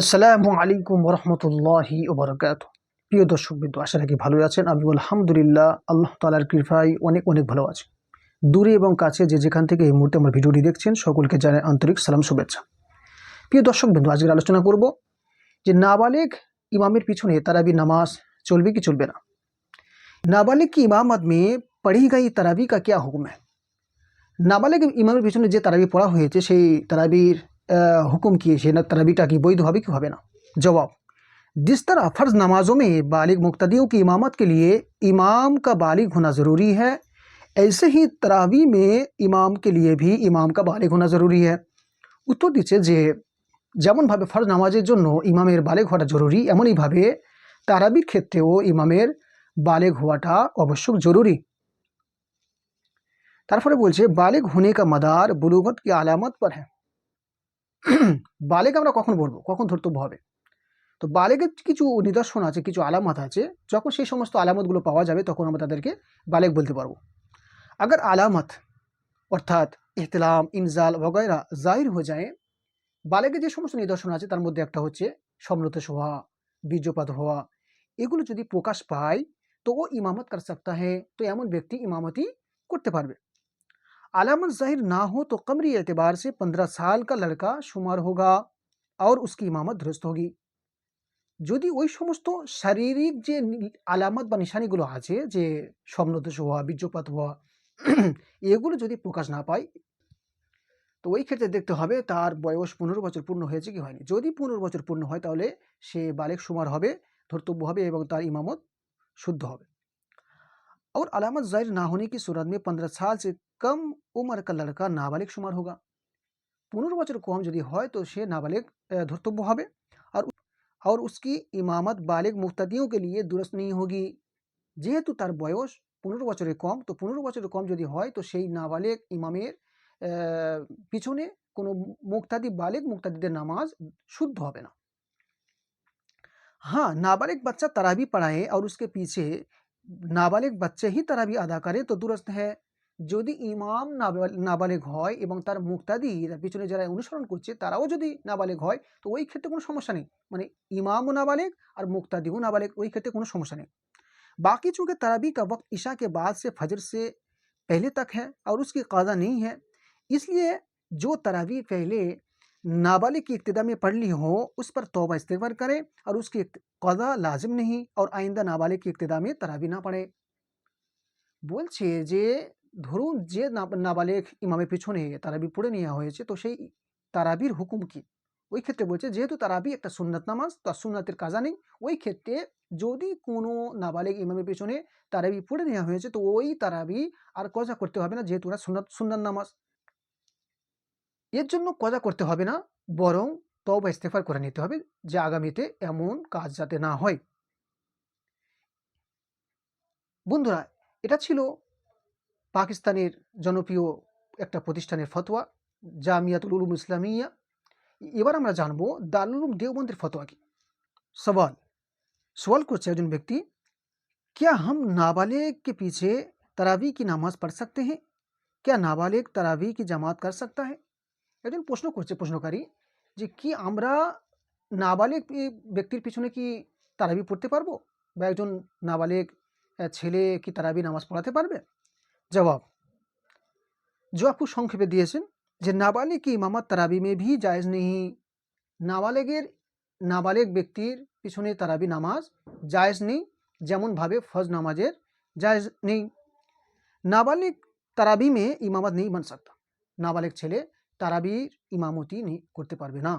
আসসালামু আলাইকুম রহমতুল্লাহি ওবরাকাত প্রিয় দর্শক বিন্দু, আশা রাখি ভালো আছেন। আমি আলহামদুলিল্লাহ, আল্লাহ তালার কৃপায় অনেক অনেক ভালো আছি। দূরে এবং কাছে যে যেখান থেকে এই মুহূর্তে আমার ভিডিওটি দেখছেন, সকলকে জানাই আন্তরিক সালাম, শুভেচ্ছা। প্রিয় দর্শক বিন্দু, আজকের আলোচনা করব যে নাবালেগ ইমামের পিছনে তারাবি নামাজ চলবে কি চলবে না? নাবালেগ কি ইমামত মে পড়ি গাই তারাবি কা ক্যা হুকুম হ্যাঁ নাবালেগ ইমামের পিছনে যে তারাবি পড়া হয়েছে, সেই তারাবির আহ, হুকুম কি সে না তারাবিটা কি বৈধ হবে কি হবে না जवाब जिस तरह फ़र्ज़ नमाज़ों में बालिग मुक्तदियों की इमामत के लिए इमाम का बालिग होना ज़रूरी है ऐसे ही तरावी में ইমাম के लिए भी ইমাম का বালিগ होना ज़रूरी है উত্তর দিচ্ছে যে যেমনভাবে ফরজ নামাজের জন্য ইমামের বালেগ হওয়াটা জরুরি এমনইভাবে তারাবির ক্ষেত্রেও ইমামের বালেগ হওয়াটা অবশ্যক জরুরি তারপরে বলছে বালেগ হোনে কা মাদার বুলুগত কি আলামত পর হ্যাঁ বালেক আমরা কখন বলব কখন ধর্তব্য হবে? তো বালেকের কিছু নিদর্শন আছে, কিছু আলামত আছে। যখন সেই সমস্ত আলামতগুলো পাওয়া যাবে, তখন আমরা তাদেরকে বালেক বলতে পারব। আগার আলামত, অর্থাৎ ইহতলাম, ইনজাল বগেরা জাহির হয়ে যায় বালেকের যে সমস্ত নিদর্শন আছে, তার মধ্যে একটা হচ্ছে সমৃতস হওয়া বীর্যপাত হওয়া। এগুলো যদি প্রকাশ পায়, তো ও ইমামত কার সপ্তাহে, তো এমন ব্যক্তি ইমামতি করতে পারবে। আলামত জাহির না हो तो कमरी एतबार से पंद्रह साल का लड़का शुमार होगा और उसकी इमामत दुरुस्त होगी যদি ওই সমস্ত শারীরিক যে নি- আলামত বা নিশানিগুলো আছে যে স্বপ্নদোষ হওয়া বীর্যপাত হওয়া এগুলো যদি প্রকাশ না পায় তো ওই ক্ষেত্রে দেখতে হবে তার বয়স পনেরো বছর পূর্ণ হয়েছে কি হয়নি যদি পনেরো বছর পূর্ণ হয় তাহলে সে বালেক সুমার হবে ধর্তব্য হবে এবং তার ইমামত শুদ্ধ হবে और अलामत जाहिर ना होने की सूरत में पंद्रह साल से कम उम्र का लड़का नाबालिग शुमार होगा পনেরো বছর কম যদি হয় তো সে নাবালেগ আহ, ধর্তব্য হবে আর और उसकी ইমামত বালেগ মুক্তাদিও के लिए दुरुस्त नहीं होगी যেহেতু তার বয়স পনেরো বছরের কম তো পনেরো বছরের কম যদি হয় তো সেই নাবালেগ ইমামের আহ, পিছনে কোনো মুক্তাদি বালেগ মুক্তাদিদের নামাজ শুদ্ধ হবে না हाँ नाबालिग बच्चा तरावी पढ़ाए और उसके पीछे নাবালেগ বাচ্চা হি তারাবি আদা করে তো দুরস্ত হ্যাঁ যদি ইমাম নাবা- নাবালেগ হয় এবং তার মুক্তাদি পিছনে যারা অনুসরণ করছে তারাও যদি নাবালেগ হয় তো ওই ক্ষেত্রে কোনো সমস্যা নেই মানে ইমামও নাবালেগ আর মুক্তাদিও নাবালেগ ওই ক্ষেত্রে কোনো সমস্যা নেই बाकी चूंकि तराबी का वक्त ईशा के बाद से फजर से पहले तक है और उसकी काजा नहीं है इसलिए जो तरावी पहले नाबालिग की इब्तदा में पढ़ ली हो उस पर तौबा इस्तेफार करे और उसकी कज़ा लाजिम नहीं और आइंदा नाबालिग की इब्तदा में तरावी ना पढ़े বলছে যে ধরুন যে না- নাবালেগ ইমামের পিছনে তারাবি পড়ে নেওয়া হয়েছে, তো সেই তারাবির হুকুম কি? ওই ক্ষেত্রে বলছে, যেহেতু তারাবি একটা সুন্নাত নামাজ, তো সুন্নাতের কাজা নেই, ওই ক্ষেত্রে যদি কোনো নাবালেগ ইমামের পিছনে তারাবি পড়ে নেওয়া হয়েছে, তো ওই তারাবি আর কজা করতে হবে না, যেহেতু ওরা সুন্নাত সুন্নাত নামাজ। এর জন্য কজা করতে হবে না, বরং তবা ইস্তেফার করে নিতে হবে, যে আগামীতে এমন কাজ যাতে না হয়। বন্ধুরা, এটা ছিল পাকিস্তানের জনপ্রিয় একটা প্রতিষ্ঠানের ফতোয়া জামিয়াতুল উলুম ইসলামিয়া এবার আমরা জানবো দারুল উলুম দেওবন্দের ফতোয়া কি সওয়াল सवाल করছে একজন ব্যক্তি क्या हम नाबालिग के पीछे तरावी की नामाज पढ़ सकते हैं क्या नाबालिग तरावी की জামাত कर सकता है একজন প্রশ্ন করছে প্রশ্নকারী যে কি আমরা নাবালেগ ই- ব্যক্তির পিছনে কি তারাবি পড়তে পারবো বা একজন নাবালেগ আহ, ছেলে কি তারাবি নামাজ পড়াতে পারবে জবাব জবাব খুব সংক্ষেপে দিয়েছেন যে নাবালিগ কি ইমামত তারাবি মে ভি জায়েজ নেই নাবালেগের নাবালেগ ব্যক্তির পিছনে তারাবি নামাজ জায়েজ নেই যেমনভাবে ফজ নামাজের জায়েজ নেই নাবালিগ তারাবি মে ইমামত নেই বান सकता নাবালেগ ছেলে তারাবির ইমামতি নেই করতে পারবে না